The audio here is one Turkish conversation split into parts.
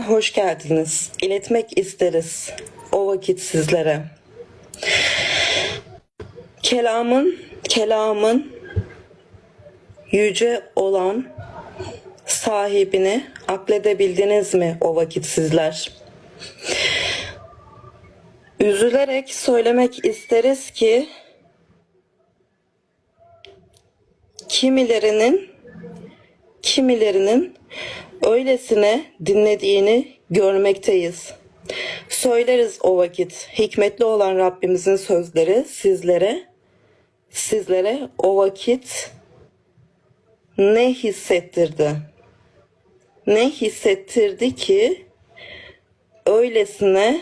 Hoş geldiniz. İletmek isteriz o vakit sizlere. Kelamın, kelamın yüce olan sahibini akledebildiniz mi o vakit sizler? Üzülerek söylemek isteriz ki kimilerinin kimilerinin öylesine dinlediğini görmekteyiz. Söyleriz o vakit hikmetli olan Rabbimizin sözleri sizlere sizlere o vakit ne hissettirdi? Ne hissettirdi ki öylesine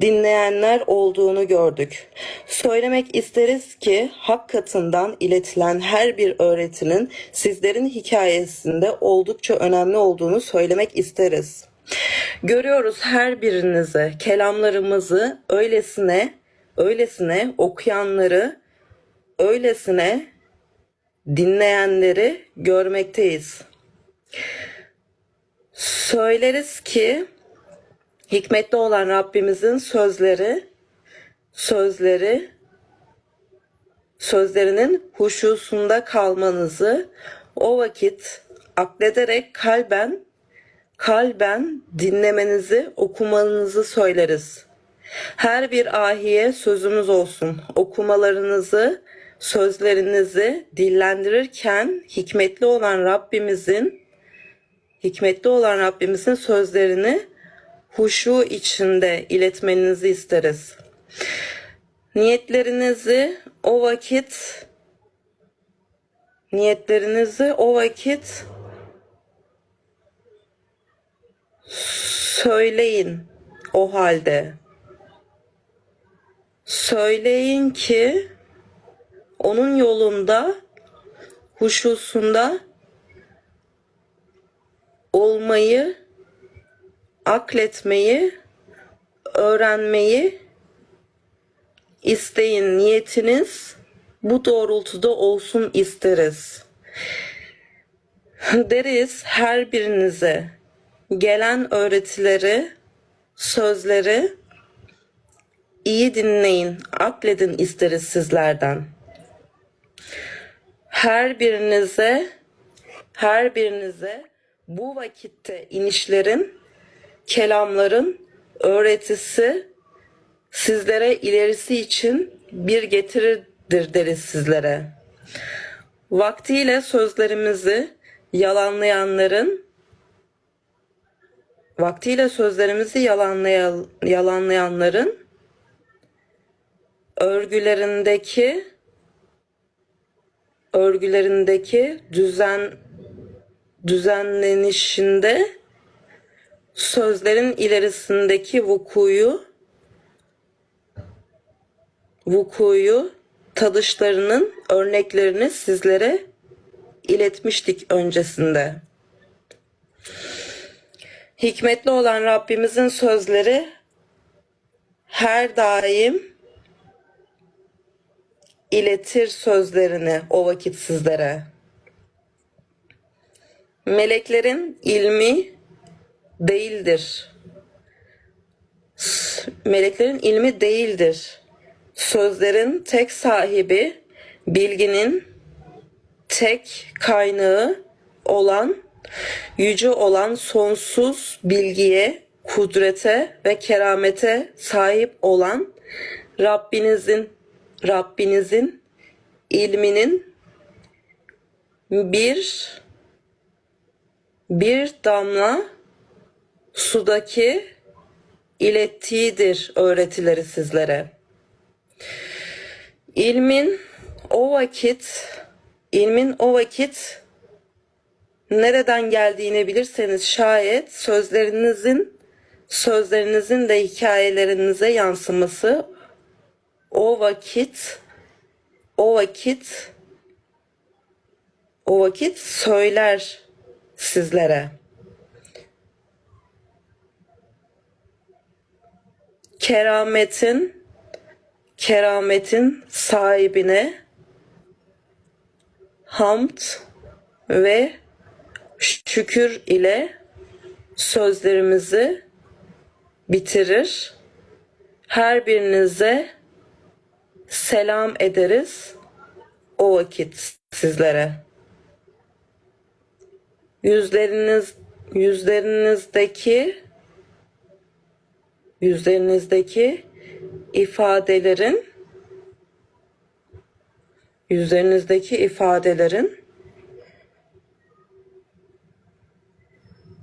dinleyenler olduğunu gördük. Söylemek isteriz ki hak katından iletilen her bir öğretinin sizlerin hikayesinde oldukça önemli olduğunu söylemek isteriz. Görüyoruz her birinize kelamlarımızı öylesine öylesine okuyanları öylesine dinleyenleri görmekteyiz. Söyleriz ki hikmetli olan Rabbimizin sözleri sözleri sözlerinin huşusunda kalmanızı o vakit aklederek kalben kalben dinlemenizi okumanızı söyleriz. Her bir ahiye sözümüz olsun. Okumalarınızı, sözlerinizi dillendirirken hikmetli olan Rabbimizin hikmetli olan Rabbimizin sözlerini huşu içinde iletmenizi isteriz. Niyetlerinizi o vakit niyetlerinizi o vakit söyleyin o halde. Söyleyin ki onun yolunda huşusunda olmayı akletmeyi, öğrenmeyi isteyin. Niyetiniz bu doğrultuda olsun isteriz. Deriz her birinize gelen öğretileri, sözleri iyi dinleyin, akledin isteriz sizlerden. Her birinize, her birinize bu vakitte inişlerin kelamların öğretisi sizlere ilerisi için bir getiridir deriz sizlere. Vaktiyle sözlerimizi yalanlayanların vaktiyle sözlerimizi yalanlayan, yalanlayanların örgülerindeki örgülerindeki düzen düzenlenişinde sözlerin ilerisindeki vukuyu vukuyu tadışlarının örneklerini sizlere iletmiştik öncesinde. Hikmetli olan Rabbimizin sözleri her daim iletir sözlerini o vakit sizlere. Meleklerin ilmi değildir. Meleklerin ilmi değildir. Sözlerin tek sahibi, bilginin tek kaynağı olan, yüce olan sonsuz bilgiye, kudrete ve keramete sahip olan Rabbinizin Rabbinizin ilminin bir bir damla sudaki ilettiğidir öğretileri sizlere. İlmin o vakit, ilmin o vakit nereden geldiğini bilirseniz şayet sözlerinizin sözlerinizin de hikayelerinize yansıması o vakit o vakit o vakit söyler sizlere. Kerametin kerametin sahibine hamd ve şükür ile sözlerimizi bitirir. Her birinize selam ederiz o vakit sizlere. Yüzleriniz yüzlerinizdeki yüzlerinizdeki ifadelerin yüzlerinizdeki ifadelerin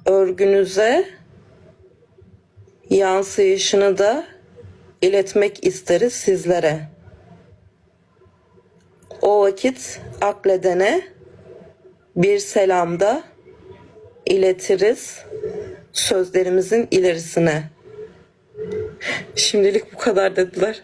örgünüze yansıyışını da iletmek isteriz sizlere. O vakit akledene bir selamda iletiriz sözlerimizin ilerisine. Şimdilik bu kadar dediler.